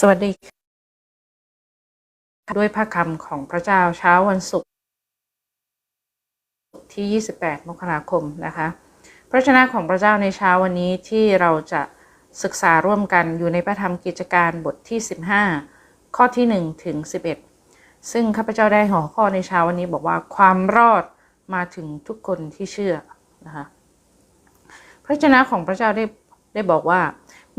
สวัสดี ด้วยพระคำของพระเจ้าเช้าวันศุกร์ที่ 28 มกราคมนะคะพระชนะของพระเจ้าในเช้าวันนี้ที่เราจะศึกษาร่วมกันอยู่ในพระธรรมกิจการบทที่ 15 ข้อที่ 1 ถึง 11 ซึ่งข้าพเจ้าได้หัวข้อในเช้าวันนี้บอกว่าความรอดมาถึงทุกคนที่เชื่อนะคะพระชนะของพระเจ้าได้ได้บอกว่า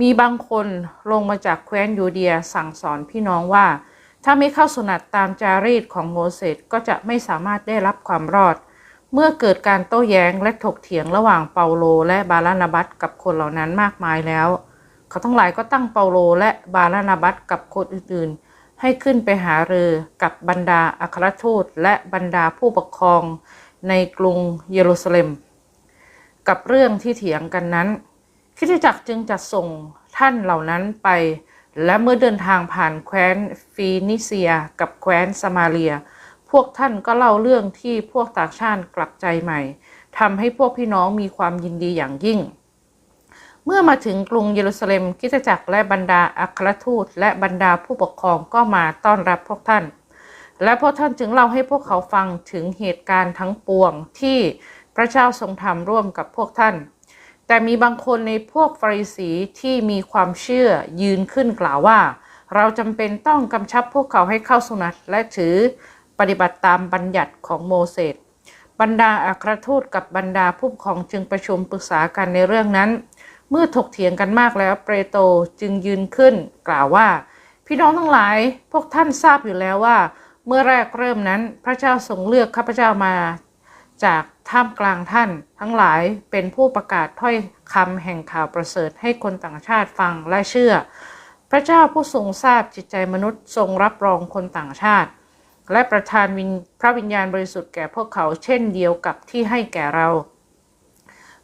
มีบางคนลงมาจากแคว้นยูเดียสั่งสอนพี่น้องว่า ถ้าไม่เข้าสุนัตตามจารีตของโมเสสก็จะไม่สามารถได้รับความรอด เมื่อเกิดการโต้แย้งและถกเถียงระหว่างเปาโลและบาลานาบัตกับคนเหล่านั้นมากมายแล้ว เขาทั้งหลายก็ตั้งเปาโลและบาลานาบัตกับคนอื่นๆ ให้ขึ้นไปหาเรือกับบรรดาอัครทูตและบรรดาผู้ปกครองในกรุงเยรูซาเล็ม กับเรื่องที่เถียงกันนั้น คริสตจักรจึงจัดส่งท่านเหล่านั้นไป และเมื่อเดินทางผ่านแคว้นฟีนิเซียกับแคว้นสมาเลีย พวกท่านก็เล่าเรื่องที่พวกต่างชาติกลับใจใหม่ทำให้พวกพี่น้องมีความยินดีอย่างยิ่ง เมื่อมาถึงกรุงเยรูซาเล็มคริสตจักรและบรรดาอัครทูตและบรรดาผู้ปกครองก็มาต้อนรับพวกท่าน และพวกท่านจึงเล่าให้พวกเขาฟังถึงเหตุการณ์ทั้งปวงที่พระเจ้าทรงทำร่วมกับพวกท่าน แต่มีบางคนในพวกฟาริสีที่มีความเชื่อยืนขึ้นกล่าวว่า เราจำเป็นต้องกำชับพวกเขาให้เข้าสุนัตและถือปฏิบัติตามบัญญัติของโมเสสบรรดาอัครทูตกับบรรดาผู้ปกครองจึงประชุมปรึกษากันในเรื่องนั้น เมื่อถกเถียงกันมากแล้วเปโตรจึงยืนขึ้น กล่าวว่า พี่น้องทั้งหลายพวกท่านทราบอยู่แล้วว่า เมื่อแรกเริ่มนั้นพระเจ้าทรงเลือกข้าพเจ้ามา จากท่ามกลางท่าน ทั้งหลายเป็นผู้ประกาศถ้อยคำแห่งข่าวประเสริฐให้คนต่างชาติฟังและเชื่อ พระเจ้าผู้ทรงทราบจิตใจมนุษย์ทรงรับรองคนต่างชาติ และประทานวิญพระวิญญาณบริสุทธิ์แก่พวกเขาเช่นเดียวกับที่ให้แก่เรา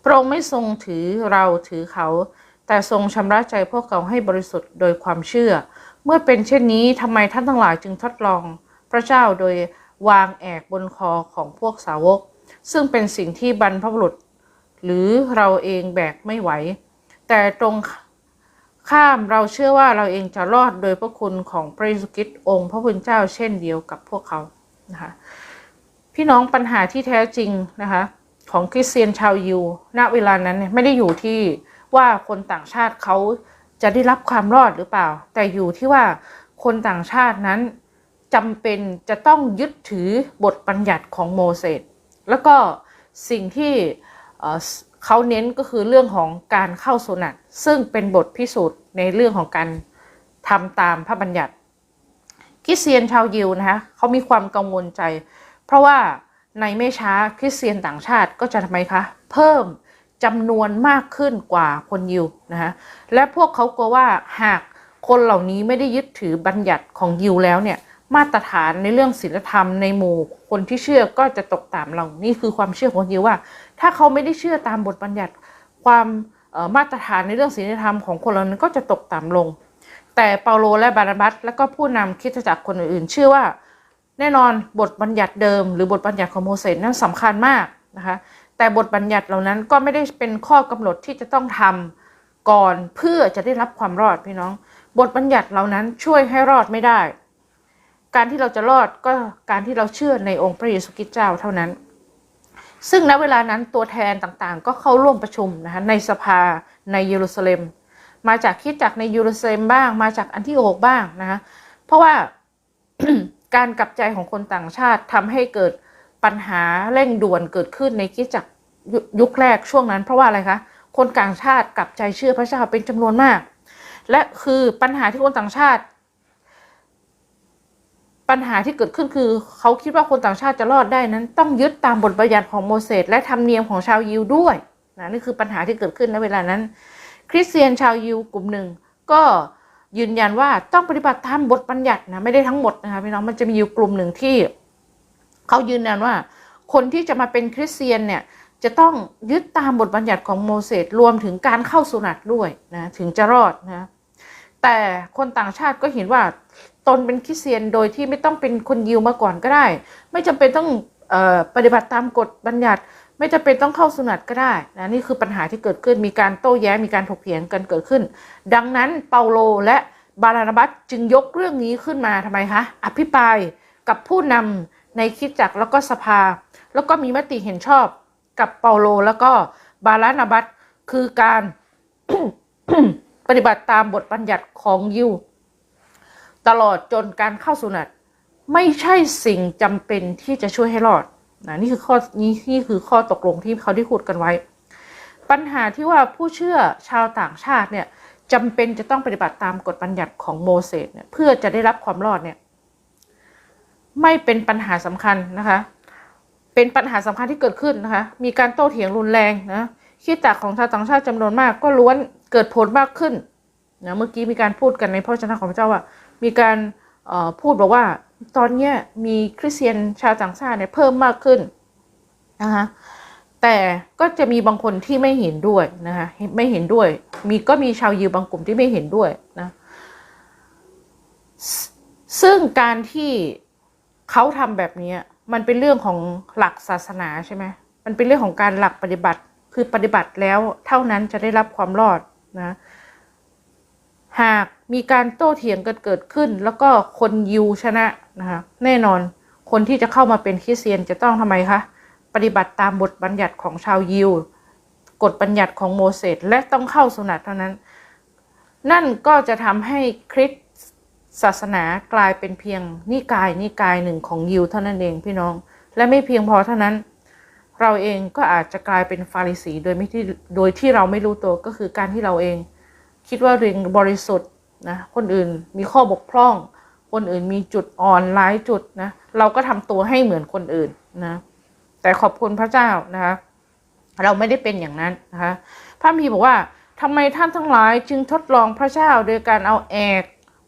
พระองค์ไม่ทรงถือเราถือเขา แต่ทรงชำระใจพวกเขาให้บริสุทธิ์โดยความเชื่อ เมื่อเป็นเช่นนี้ทำไมท่านทั้งหลายจึงทดลอง พระเจ้าโดยวางแอกบนคอของพวกสาวก ซึ่งเป็นสิ่งที่บรรพบุรุษ หรือเราเองแบกไม่ไหว แต่ตรงข้ามเราเชื่อว่าเราเองจะรอดโดยพระคุณของพระเยซูคริสต์องค์พระผู้เป็นเจ้าเช่นเดียวกับพวกเขานะคะพี่น้องปัญหาที่แท้จริงนะคะของคริสเตียนชาวยิวณเวลานั้นเนี่ยไม่ได้อยู่ที่ว่าคนต่างชาติเขาจะได้รับความรอดหรือเปล่า แต่อยู่ที่ว่าคนต่างชาตินั้นจำเป็นจะต้องยึดถือบทบัญญัติของโมเสส แล้วก็สิ่งที่เขาเน้นก็คือเรื่องของการเข้าสุนัตซึ่งเป็นบทพิสูจน์ในเรื่องของการทำตามพระบัญญัติคริสเตียนชาวยิวนะคะเขามีความกังวลใจ เพราะว่าในไม่ช้าคริสเตียนต่างชาติก็จะทำไมคะ เพิ่มจำนวนมากขึ้นกว่าคนยิวนะคะและพวกเขากลัวว่าหากคนเหล่านี้ไม่ได้ยึดถือบัญญัติของยิวแล้วเนี่ย มาตรฐานในเรื่องศีลธรรมในหมู่คนที่เชื่อก็จะตกต่ำลงนี่คือความเชื่อของยิวว่า ถ้าเขาไม่ได้เชื่อตามบทบัญญัติความมาตรฐานในเรื่องศีลธรรมของคนเหล่านั้นก็จะตกต่ำลง แต่เปาโลและบานาบัสและก็ผู้นำคริสตจักรคนอื่นๆ เชื่อว่า แน่นอนบทบัญญัติเดิม หรือบทบัญญัติของโมเสสนั้นสำคัญมากนะคะแต่บทบัญญัติเหล่านั้นก็ไม่ได้เป็นข้อกำหนดที่จะต้องทำก่อนเพื่อจะได้รับความรอดพี่น้อง บทบัญญัติเหล่านั้นช่วยให้รอดไม่ได้ การที่เราจะรอดก็การที่เราเชื่อในองค์พระเยซูคริสต์เจ้าเท่านั้น ซึ่งณเวลานั้นตัวแทนต่างๆ ก็เข้าร่วมประชุมนะคะในสภาในเยรูซาเล็ม มาจากคิดจากในเยรูซาเล็มบ้าง มาจากอันที่โอกบ้างนะคะเพราะว่าการกลับใจของคนต่างชาติทำให้เกิดปัญหาเร่งด่วนเกิดขึ้นในคิดจากยุคแรกช่วงนั้น เพราะว่าอะไรคะคนต่างชาติกลับใจเชื่อพระเจ้าเป็นจำนวนมาก และคือปัญหาที่คนต่างชาติ ปัญหาที่เกิดขึ้นคือ เขาคิดว่าคนต่างชาติจะรอดได้นั้น ต้องยึดตามบทบัญญัติของโมเสสและธรรมเนียมของชาวยิวด้วยนะนี่คือปัญหาที่เกิดขึ้นในเวลานั้น คริสเตียนชาวยิวกลุ่มหนึ่ง ก็ยืนยันว่าต้องปฏิบัติตามบทบัญญัตินะไม่ได้ทั้งหมดนะคะพี่น้องมันจะมีอยู่กลุ่มหนึ่งที่ เขายืนยันว่า คนที่จะมาเป็นคริสเตียนเนี่ยจะต้องยึดตามบทบัญญัติของโมเสสรวมถึงการเข้าสุนัตด้วยนะถึงจะรอดนะ แต่คนต่างชาติก็เห็นว่าตนเป็นคริสเตียนโดยที่ไม่ต้องเป็นคนยิวมาก่อนก็ได้ ไม่จำเป็นต้องออปฏิบัติตามกฎบัญญัติ ไม่จำเป็นต้องเข้าสุนัตก็ได้นะนี่คือปัญหาที่เกิดขึ้นมีการโต้แย้งมีการถกเถียงกันเกิดขึ้น ดังนั้นเปาโลและบารานาบัสจึงยกเรื่องนี้ขึ้นมาทำไมคะอภิปรายกับผู้นำในคิดจักรแล้วก็สภา แล้วก็มีมติเห็นชอบกับเปาโลแล้วก็บารานาบัสคือการ ปฏิบัติตามบทบัญญัติของยิว ตลอดจนการเข้าสุนัตไม่ใช่สิ่งจำเป็นที่จะช่วยให้รอดนะนี่คือข้อนี้นี่คือข้อตกลงที่เขาได้พูดกันไว้ ปัญหาที่ว่าผู้เชื่อชาวต่างชาติเนี่ยจำเป็นจะต้องปฏิบัติตามกฎบัญญัติของโมเสสเนี่ยเพื่อจะได้รับความรอดเนี่ยไม่เป็นปัญหาสำคัญนะคะ เป็นปัญหาสำคัญที่เกิดขึ้นนะคะ มีการโต้เถียงรุนแรงนะ คิดจากของชาวต่างชาติจำนวนมาก ก็ล้วนเกิดผลมากขึ้นนะเมื่อกี้มีการพูดกันในพระชนะของพระเจ้าว่า มีการพูดบอกว่า ตอนนี้มีคริสเตียนชาวต่างชาติเนี่ยเพิ่มมากขึ้นนะคะแต่ก็จะมีบางคนที่ไม่เห็นด้วยนะคะไม่เห็นด้วย มีก็มีชาวยิวบางกลุ่มที่ไม่เห็นด้วยนะซึ่งการที่เขาทำแบบนี้มันเป็นเรื่องของหลักศาสนาใช่ไหมมันเป็นเรื่องของการหลักปฏิบัติ คือปฏิบัติแล้วเท่านั้นจะได้รับความรอดนะหากมีการโต้เถียงกันเกิดขึ้น แล้วก็คนยิวชนะนะคะแน่นอนคนที่จะเข้ามาเป็นคริสเตียนจะต้องทำไมคะปฏิบัติตามบทบัญญัติของชาวยิวกฎบัญญัติของโมเสสและต้องเข้าสุนัตเท่านั้น นั่นก็จะทำให้คริสศาสนากลายเป็นเพียงนิกายนิกายหนึ่งของยิวเท่านั้นเองพี่น้อง และไม่เพียงพอเท่านั้น เราเองก็อาจจะกลายเป็นฟาริสีโดยไม่ที่โดยที่เราไม่รู้ตัวก็คือการที่เราเอง คิดว่าเรียงบริสุทธิ์นะคนอื่นมีข้อบกพร่อง คนอื่นมีจุดอ่อนหลายจุดนะเราก็ทำตัวให้เหมือนคนอื่นนะแต่ขอบคุณพระเจ้านะคะเราไม่ได้เป็นอย่างนั้นนะคะพระมีบอกว่าทำไมท่านทั้งหลายจึงทดลองพระเจ้าโดยการเอาแอก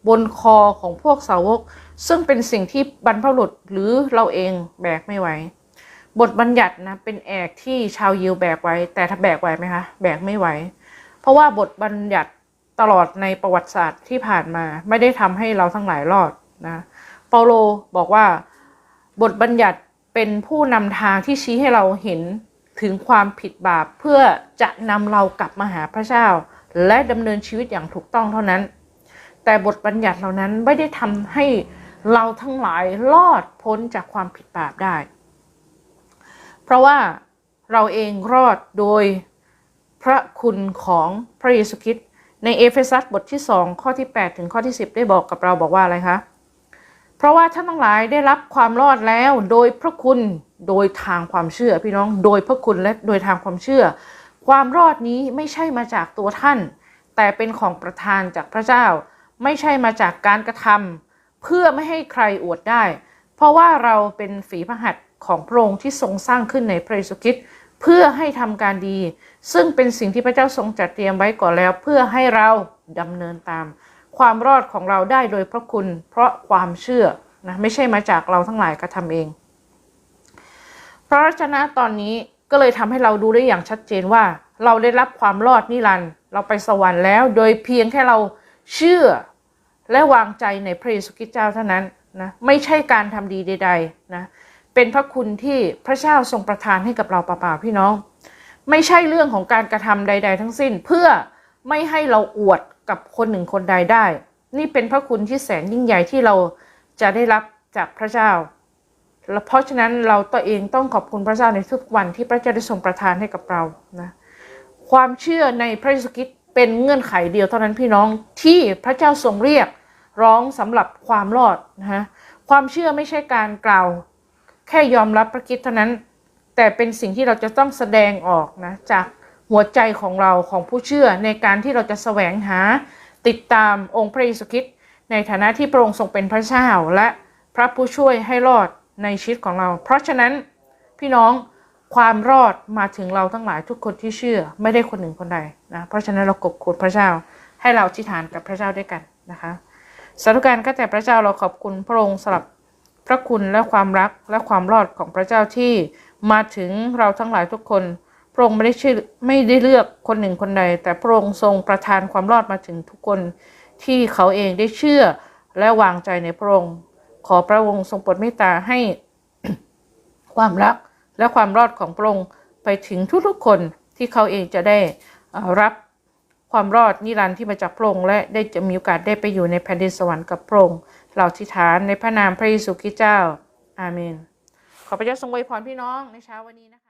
บนคอของพวกสาวก ซึ่งเป็นสิ่งที่บรรพบุรุษหรือเราเองแบกไม่ไหว บทบัญญัตินะเป็นแอกที่ชาวยิวแบกไว้ แต่ถ้าแบกไหวไหมคะแบกไม่ไหว เพราะว่าบทบัญญัติตลอดในประวัติศาสตร์ที่ผ่านมา ไม่ได้ทำให้เราทั้งหลายรอดนะเปาโลบอกว่าบทบัญญัติเป็นผู้นำทางที่ชี้ให้เราเห็นถึงความผิดบาปเพื่อจะนำเรากลับมาหาพระเจ้า และดำเนินชีวิตอย่างถูกต้องเท่านั้น แต่บทบัญญัติเหล่านั้นไม่ได้ทำให้เราทั้งหลายรอดพ้นจากความผิดบาปได้ เพราะว่าเราเองรอดโดยพระคุณของพระเยซูคริสต์ในเอเฟซัสบทที่ 2 ข้อที่ 8 ถึงข้อที่ 10 ได้บอกกับเราบอกว่าอะไรคะ เพราะว่าท่านทั้งหลายได้รับความรอดแล้วโดยพระคุณโดยทางความเชื่อ พี่น้องโดยพระคุณและโดยทางความเชื่อ ความรอดนี้ไม่ใช่มาจากตัวท่าน แต่เป็นของประทานจากพระเจ้า ไม่ใช่มาจากการกระทำเพื่อไม่ให้ใครอวดได้ เพราะว่าเราเป็นฝีพระหัตถ์ ของพระองค์ที่ทรงสร้างขึ้นในพระเยซูคริสต์เพื่อให้ทำการดี ซึ่งเป็นสิ่งที่พระเจ้าทรงจัดเตรียมไว้ก่อนแล้ว เพื่อให้เราดำเนินตาม ความรอดของเราได้โดยพระคุณ เพราะความเชื่อนะไม่ใช่มาจากเราทั้งหลายกระทำเอง พระวจนะตอนนี้ก็เลยทำให้เราดูได้อย่างชัดเจนว่า เราได้รับความรอดนิรันดร์เราไปสวรรค์แล้ว โดยเพียงแค่เราเชื่อและวางใจในพระเยซูคริสต์เจ้าเท่านั้นนะไม่ใช่การทำดีใดๆนะ เป็นพระคุณที่พระเจ้าทรงประทานให้กับเราเปล่าๆพี่น้อง ไม่ใช่เรื่องของการกระทำใด ๆ ทั้งสิ้นเพื่อไม่ให้เราอวดกับคนหนึ่งคนใดได้ นี่เป็นพระคุณที่แสนยิ่งใหญ่ที่เราจะได้รับจากพระเจ้าและเพราะฉะนั้นเราตัวเองต้องขอบคุณพระเจ้าในทุกวันที่พระเจ้าได้ทรงประทานให้กับเรานะความเชื่อในพระเยซูคริสต์เป็นเงื่อนไขเดียวเท่านั้นพี่น้องที่พระเจ้าทรงเรียกร้องสำหรับความรอดนะฮะความเชื่อไม่ใช่การกล่าว แค่ยอมรับพระคิดเท่านั้น แต่เป็นสิ่งที่เราจะต้องแสดงออกนะจากหัวใจของเราของผู้เชื่อในการที่เราจะแสวงหาติดตามองค์พระเยซูคริสต์ในฐานะที่พระองค์ทรงเป็นพระเจ้าและพระผู้ช่วยให้รอดในชีวิตของเรา เพราะฉะนั้นพี่น้องความรอดมาถึงเราทั้งหลายทุกคนที่เชื่อไม่ได้คนหนึ่งคนใดนะเพราะฉะนั้นเรากบคุณพระเจ้าให้เราอธิษฐานกับพระเจ้าด้วยกันนะคะสาธุการก็แต่พระเจ้าเราขอบคุณพระองค์สำหรับ พระคุณและความรักและความรอดของพระเจ้าที่มาถึงเราทั้งหลายทุกคน พระองค์ไม่ได้ชื่อไม่ได้เลือกคนหนึ่งคนใด แต่พระองค์ทรงประทานความรอดมาถึงทุกคนที่เขาเองได้เชื่อและวางใจในพระองค์ ขอพระองค์ทรงโปรดเมตตาให้ความรักและความรอดของพระองค์ไปถึงทุกๆคนที่เขาเองจะได้รับความรอดนิรันดร์ที่มาจากพระองค์และได้จะมีโอกาสได้ไปอยู่ในแผ่นดินสวรรค์กับพระองค์ เราทิฐานในพระนามพระเยซูคริสต์เจ้า อาเมน ขอพระเจ้าทรงอวยพรพี่น้องในเช้าวันนี้นะ